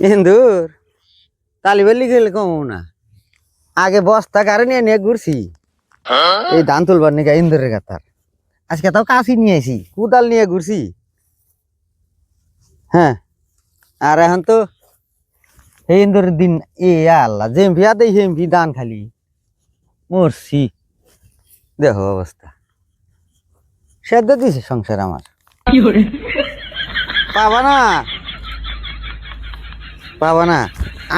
ইন্দুর তালিবাল্লি গেলে কম না। আগে বস্তা কারে নিয়ে নিয়ে ঘুরছি। এই ধান তুলবার নিকা ইন্দুরের কাতার। আজকে তাও কাশি নিয়ে আইছি কুদাল নিয়ে ঘুরছি। হ্যাঁ আর এখন তো এই ইন্দুরের দিন এ আল্লাহ জেমভি আদেই হেমভি দান খালি। মরছি। দেখো অবস্থা। সেদ্ধ দিছে সংসার আমার। পাবা না? পাবা না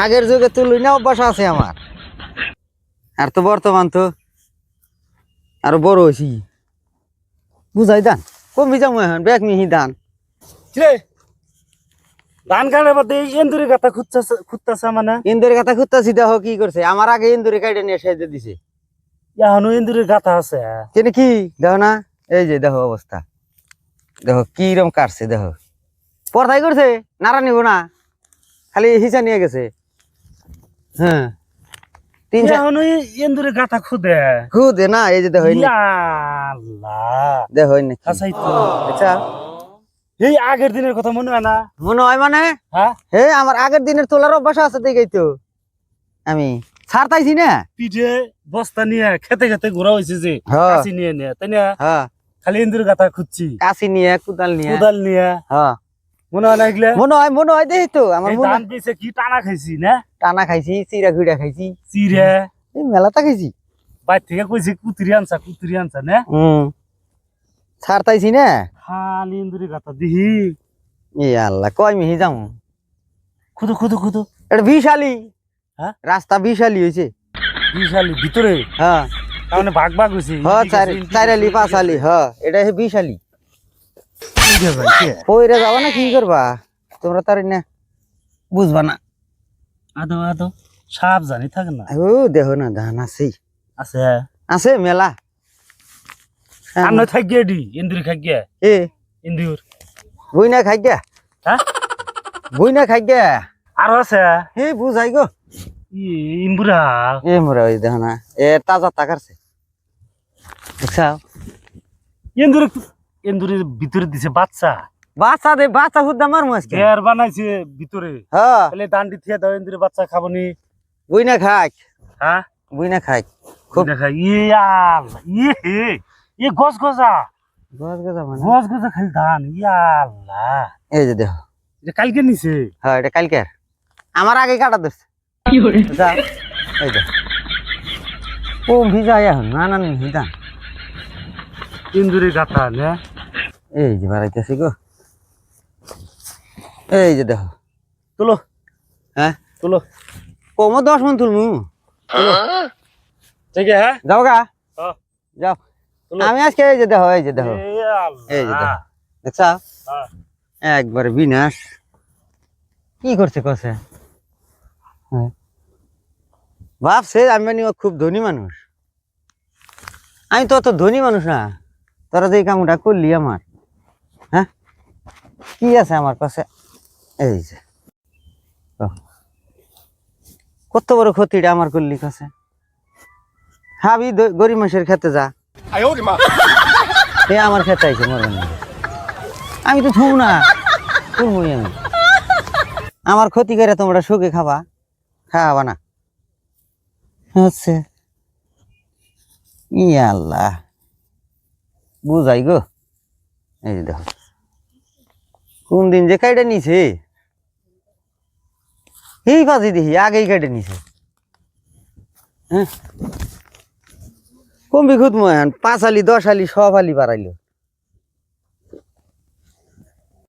আগের যুগে তুলুই না অভ্যাস আছে আমার। আর তো বর্তমান তো আরও বড় হয়েছি। বুঝাই দান কমি যাব এখন ব্যাগ মিহি দান ধান কাটার বাদে এই এন্দুরি গাতা খুঁজতেছে খুঁজতেছে মানে? ইন্দুরের কথা খুঁজতেছি দেখো কি করছে। আমার আগে ইন্দুরে কাইটে নিয়ে সেজে দিছে। এখনও এন্দুরের গাতা আছে। কিন্তু কি? দেখো না এই যে দেখো অবস্থা। দেখো কি রকম কাটছে দেখো। পর্দাই করছে নাড়া নিব না। খালি হিসা নিয়ে গেছে। হ্যাঁ। তিন চার এখনও খুদে। খুদে না এই যে দেখো এই নে- আল্লাহ। দেখো এই নে কি। আচ্ছা এই তো। আচ্ছা। এই আগের দিনের কথা মনে হয় না? মনে হয় মানে? হ্যাঁ। হে আমার আগের দিনের তোলার অভ্যাস আছে দেখেই তো। আমি ছাড়তাইছি না? পিঠে বস্তা নিয়ে খেতে খেতে ঘোরা হয়েছে যে কাশি নিয়ে নিয়ে তাই না? খালি এন্দুরের গাথা খুঁজছি। কাশি নিয়ে কুদাল নিয়ে। কোদাল নিয়ে। হ্যাঁ মনে হয় না এগুলা? মনে হয় মনে হয় দেখি তো আমার মনে ধান পেয়েছে কি টানা খাইছি না? টানা খাইছি চিরা খাইছি। এই মেলাটা খাইছি। বাইর থেকে কইছে কুতুরি আনছা কুতুরি আনছা না? হুম ছাড়তাইছি না? খালি ইন্দুরি গাতা দিহি। এ আল্লাহ কয় মিহি যাও খুদু খুদু খুদু। এটা বিশালি। হ্যাঁ? রাস্তা বিশালি হয়েছে বিশালি ভিতরে? হ্যাঁ। তার মানে ভাগ ভাগ হয়েছে হ্যাঁ চার চারালি পাঁচালি হ্যাঁ এটা বিশালি। পইরে যাবা না কি করবা? তোমরা তার না বুঝবা না। আদো আদো সাপ জানি থাকে না। ও দেহ না ধান আছে। আছে। আছে মেলা। সামনে থাকিয়ে দি ইন্দুরি খাইয়ে এ। ইন্দুর। বই না খাই গা হ্যাঁ? বই না খাই গা আর আছে? হে বুঝাই গো। ই ইম্বুরা। এ মোরা ওই দেহ না এ তাজা তাকারছে দেখছা ইন্দুর ইন্দুরের ভিতরে দিছে বাচ্চা। বাচ্চা দে বাচ্চা হুদ্দা মার মাছকে ঘের বানাইছে ভিতরে। হ্যাঁ। তাহলে দান্ডি থিয়া দাও ইন্দুরের বাচ্চা খাবনি। বই না খাই হ্যাঁ? বই না খাই খুব দেখা ইয়ে আল্লাহ ইয়ে হে ইয়ে গছ গছা গছ গজা মানে? গছ গছা খালি ধান ইয়া আল্লাহ। এই যে দেহ এটা কালকে নিছে? হ্যাঁ এটা কালকের। আমার আগে কাটা ধরছে। যা, এই দেখ। ও ভিজা এখন। না না নি ভিজা ইন্দুরের গাথা না। এই যে বাড়াইতেছি গো। এই যে দেখো তুলো। হ্যাঁ তুলো। কমো দশ মন তুলমু। ঠিক হ্যাঁ? যাও গা। হ্যাঁ। যাও। আমি আজকে এই যে দেখো এই যে দেখো। এই যে দেখো। দেখছা? হ্যাঁ। একবারে বিনাশ। কি করছে কছে হ্যাঁ। ভাবছে আমি মানে ও খুব ধনী মানুষ। আমি তো অত ধনী মানুষ না। তোরা যে কামটা করলি আমার হ্যাঁ? কি আছে আমার কাছে? এই যে। কত বড় ক্ষতিটা আমার করলি কাছে। হাবি গরিব মানুষের খেতে যা। এ আমার খেতে আইছে আমি তো থুম না তুলমুই আমি। আমার ক্ষতি করে তোমরা সুখে খাবা, খাওয়াবা না। হচ্ছে ই আল্লাহ বুঝাই গো। এই যে দেখো। কোন দিন যে কাইটা নিছে? এই বাজি দেখি, আগেই কেটে নিছে। হ্যাঁ? কমবি খুদ মহান পাঁচ আলি, দশ আলি, সব আলি বাড়াইলো।